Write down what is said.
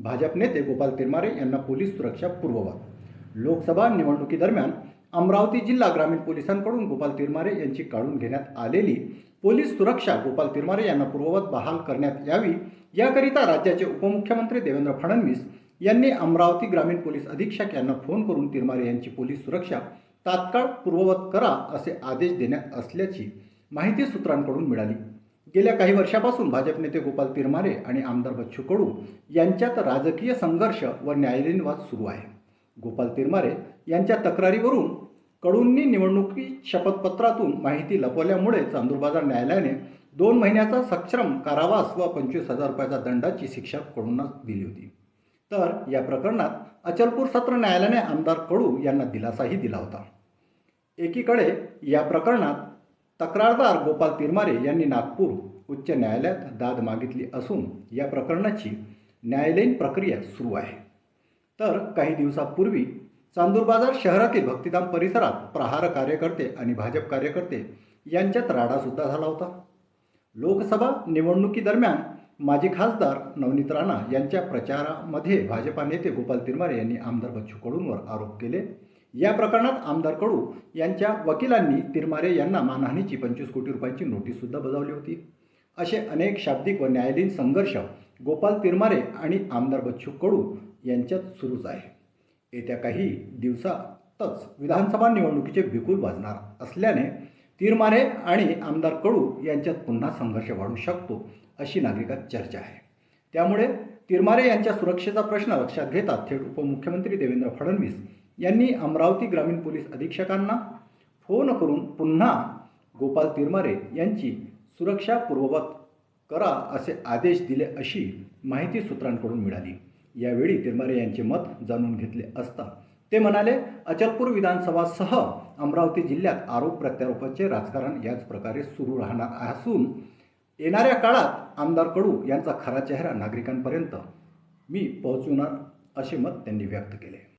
भाजप नेते गोपाल तिरमारे यांना पोलीस सुरक्षा पूर्ववत लोकसभा निवडणुकीदरम्यान अमरावती जिल्हा ग्रामीण पोलिसांकडून गोपाल तिरमारे यांची काढून घेण्यात आलेली पोलीस सुरक्षा गोपाल तिरमारे यांना पूर्ववत बहाल करण्यात यावी याकरिता राज्याचे उपमुख्यमंत्री देवेंद्र फडणवीस यांनी अमरावती ग्रामीण पोलीस अधीक्षक यांना फोन करून तिरमारे यांची पोलीस सुरक्षा तात्काळ पूर्ववत करा असे आदेश देण्यात असल्याची माहिती सूत्रांकडून मिळाली. गेल्या काही वर्षापासून भाजप नेते गोपाल तिरमारे आणि आमदार बच्चू कडू यांच्यात राजकीय संघर्ष व न्यायालयीन वाद सुरू आहे. गोपाल तिरमारे यांच्या तक्रारीवरून कडूंनी निवडणुकी शपथपत्रातून माहिती लपवल्यामुळे चांदूरबाजार न्यायालयाने दोन महिन्याचा सक्षम कारावास व पंचवीस हजार रुपयाचा दंडाची शिक्षा कडूंना दिली होती. तर या प्रकरणात अचलपूर सत्र न्यायालयाने आमदार कडू यांना दिलासाही दिला होता. एकीकडे या प्रकरणात तक्रारदार गोपाल तिरमारे यांनी नागपूर उच्च न्यायालयात दाद मागितली असून या प्रकरणाची न्यायालयीन प्रक्रिया सुरू आहे. तर काही दिवसापूर्वी चांदूर बाजार शहरातील भक्तिधाम परिसरात प्रहार कार्यकर्ते आणि भाजप कार्यकर्ते यांच्यात राडासुद्धा झाला होता. लोकसभा निवडणुकीदरम्यान माजी खासदार नवनीत राणा यांच्या प्रचारामध्ये भाजपा नेते गोपाल तिरमारे यांनी आमदार बच्चू कडूंवर आरोप केले. या प्रकरणात आमदार कडू यांच्या वकिलांनी तिरमारे यांना मानहानीची पंचवीस कोटी रुपयांची नोटीससुद्धा बजावली होती. असे अनेक शाब्दिक व न्यायालयीन संघर्ष गोपाल तिरमारे आणि आमदार बच्चू कडू यांच्यात सुरूच आहे. येत्या काही दिवसातच विधानसभा निवडणुकीचे बिगुल वाजणार असल्याने तिरमारे आणि आमदार कडू यांच्यात पुन्हा संघर्ष वाढू शकतो अशी नागरिकात चर्चा आहे. त्यामुळे तिरमारे यांच्या सुरक्षेचा प्रश्न लक्षात घेता थेट उपमुख्यमंत्री देवेंद्र फडणवीस यांनी अमरावती ग्रामीण पोलीस अधीक्षकांना फोन करून पुन्हा गोपाल तिरमारे यांची सुरक्षा पूर्ववत करा असे आदेश दिले अशी माहिती सूत्रांकडून मिळाली. यावेळी तिरमारे यांचे मत जाणून घेतले असता ते म्हणाले अचलपूर विधानसभासह अमरावती जिल्ह्यात आरोप प्रत्यारोपाचे राजकारण याच प्रकारे सुरू राहणार असून येणाऱ्या काळात आमदार कडू यांचा खरा चेहरा नागरिकांपर्यंत मी पोहोचवणार असे मत त्यांनी व्यक्त केले.